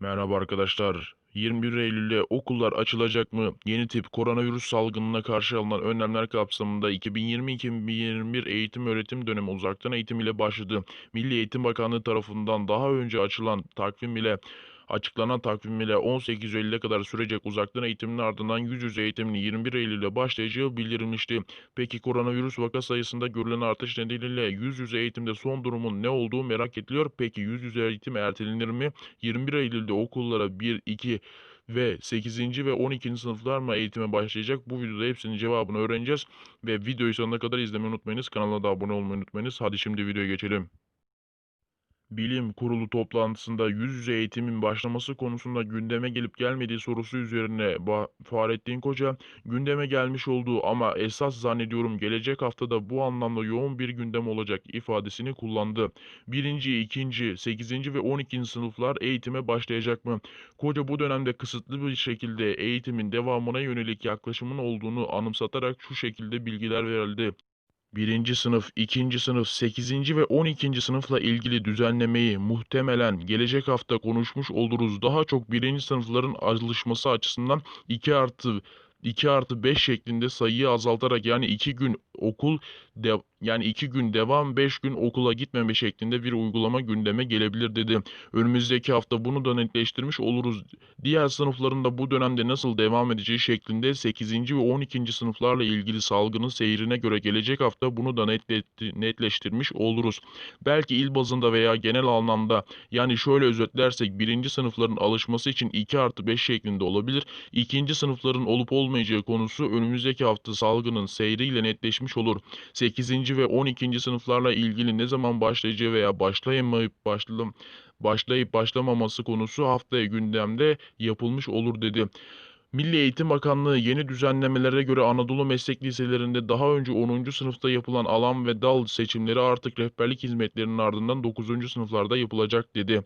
Merhaba arkadaşlar. 21 Eylül'de okullar açılacak mı? Yeni tip koronavirüs salgınına karşı alınan önlemler kapsamında 2020-2021 eğitim öğretim dönemi uzaktan eğitim ile başladı. Milli Eğitim Bakanlığı tarafından daha önce açılan takvim ile açıklanan takvim ile 18 Eylül'e kadar sürecek uzaktan eğitimin ardından yüz yüze eğitimin 21 Eylül'de başlayacağı bildirilmişti. Peki koronavirüs vaka sayısında görülen artış nedeniyle yüz yüze eğitimde son durumun ne olduğu merak ediliyor. Peki yüz yüze eğitim ertelenir mi? 21 Eylül'de okullara 1, 2 ve 8. ve 12. sınıflar mı eğitime başlayacak? Bu videoda hepsinin cevabını öğreneceğiz. Ve videoyu sonuna kadar izlemeyi unutmayınız. Kanala da abone olmayı unutmayınız. Hadi şimdi videoya geçelim. Bilim Kurulu toplantısında yüz yüze eğitimin başlaması konusunda gündeme gelip gelmediği sorusu üzerine Fahrettin Koca, gündeme gelmiş olduğu ama esas zannediyorum gelecek haftada bu anlamda yoğun bir gündem olacak ifadesini kullandı. Birinci, ikinci, sekizinci ve on ikinci sınıflar eğitime başlayacak mı? Koca bu dönemde kısıtlı bir şekilde eğitimin devamına yönelik yaklaşımın olduğunu anımsatarak şu şekilde bilgiler verildi. Birinci sınıf, ikinci sınıf, sekizinci ve on ikinci sınıfla ilgili düzenlemeyi muhtemelen gelecek hafta konuşmuş oluruz. Daha çok birinci sınıfların alışması açısından 2 artı 2 artı 5 şeklinde sayıyı azaltarak yani 2 gün okul de, yani 2 gün devam 5 gün okula gitmeme şeklinde bir uygulama gündeme gelebilir dedi. Önümüzdeki hafta bunu da netleştirmiş oluruz. Diğer sınıfların da bu dönemde nasıl devam edeceği şeklinde 8. ve 12. sınıflarla ilgili salgının seyrine göre gelecek hafta bunu da netleştirmiş oluruz. Belki il bazında veya genel anlamda yani şöyle özetlersek birinci sınıfların alışması için 2 artı 5 şeklinde olabilir. İkinci sınıfların olup olmayacağı konusu önümüzdeki hafta salgının seyriyle netleşmiş olur. 8. ve 12. sınıflarla ilgili ne zaman başlayacağı veya başlayamayıp başlayıp başlamaması konusu haftaya gündemde yapılmış olur dedi. Milli Eğitim Bakanlığı yeni düzenlemelere göre Anadolu Meslek Liselerinde daha önce 10. sınıfta yapılan alan ve dal seçimleri artık rehberlik hizmetlerinin ardından 9. sınıflarda yapılacak dedi.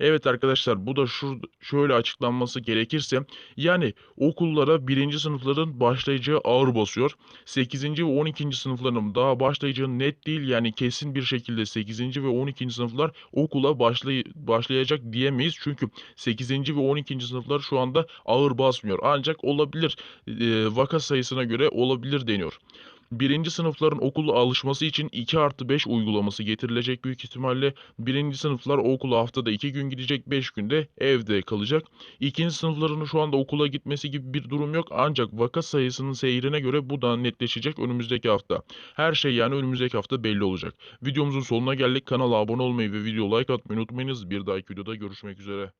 Evet arkadaşlar bu da şu şöyle açıklanması gerekirse yani okullara 1. sınıfların başlayacağı ağır basıyor. 8. ve 12. sınıfların daha başlayacağı net değil yani kesin bir şekilde 8. ve 12. sınıflar okula başlay başlayacak diyemeyiz. Çünkü 8. ve 12. sınıflar şu anda ağır basmıyor. Ancak olabilir e, vaka sayısına göre olabilir deniyor. Birinci sınıfların okula alışması için 2 artı 5 uygulaması getirilecek büyük ihtimalle. Birinci sınıflar okula haftada 2 gün gidecek 5 günde evde kalacak. İkinci sınıfların şu anda okula gitmesi gibi bir durum yok ancak vaka sayısının seyrine göre bu da netleşecek önümüzdeki hafta. Her şey yani önümüzdeki hafta belli olacak. Videomuzun sonuna geldik. Kanala abone olmayı ve video like atmayı unutmayınız. Bir dahaki videoda görüşmek üzere.